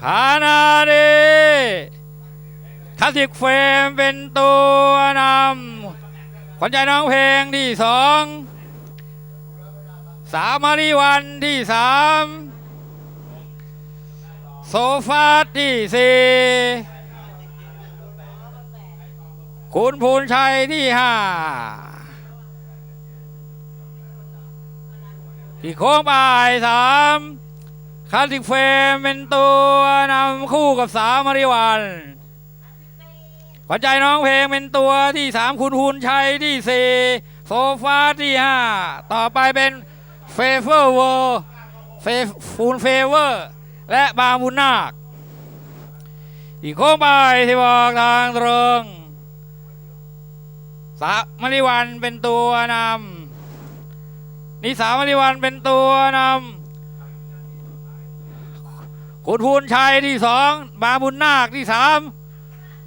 ขานาดีคลาสิกเฟรมเป็นตัวนำขวัญใจน้องเพลงที่สองสามมาริวันที่สามโซฟาที่สี่คุณภูนชัยที่ห้าที่โค้งบ่ายสาม คลาสิกเฟมเป็นตัวนำคู่กับสามมาริวันขวัญใจน้องเพลงเป็นตัวที่สามคุณฮูนชัยที่สี่โซฟาที่ห้าต่อไปเป็นเฟเฟอร์เวอร์เฟฟูนเฟเวอร์และบามุนนาคที่โค้งบ่ายที่บอกทางตรงสามมาริวันเป็นตัวนำนิสามริวันเป็นตัวนำ คุณพูนชัยที่สองบาบุญนาคที่สาม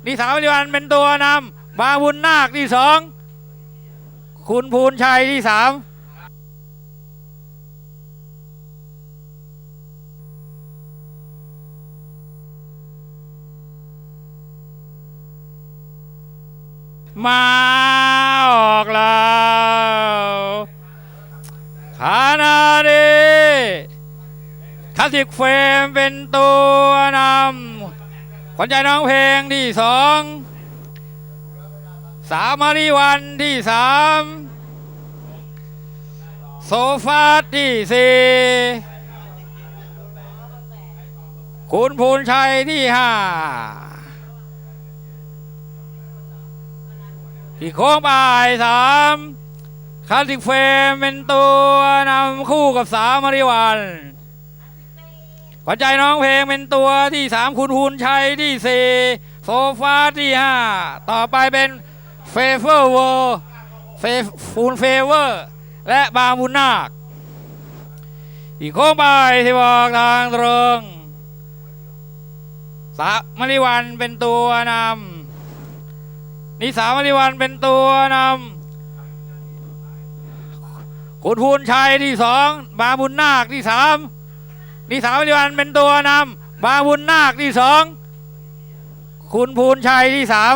นิสามริวันเป็นตัวนำบาบุญนาคที่สองคุณพูนชัยที่สามมา สสิกเฟรมเป็นตัวนำขวัญใจน้องเพลงที่สองสามมาริวันที่สามโซฟาที่สี่คุณภูนชัยที่ห้าที่โค้งบ่ายสามคลาสสิกเฟรมเป็นตัวนำคู่กับสามมาริวัน วัญใจน้องเพลงเป็นตัวที่สามคุณฮูนชัยที่สี่โซฟาที่ห้าต่อไปเป็นเฟเฟอร์เวอร์เฟฟูนเฟเวอร์และบามุนนาคที่โค้งบ่ายที่บอกทางตรงสามมาริวันเป็นตัวนำนิสามริวันเป็นตัวนำคุณพูนชัยที่สองบาบุญนาคที่สาม นิสามริวันเป็นตัวนำบาบุญนาคที่สองคุณภูนชัยที่สาม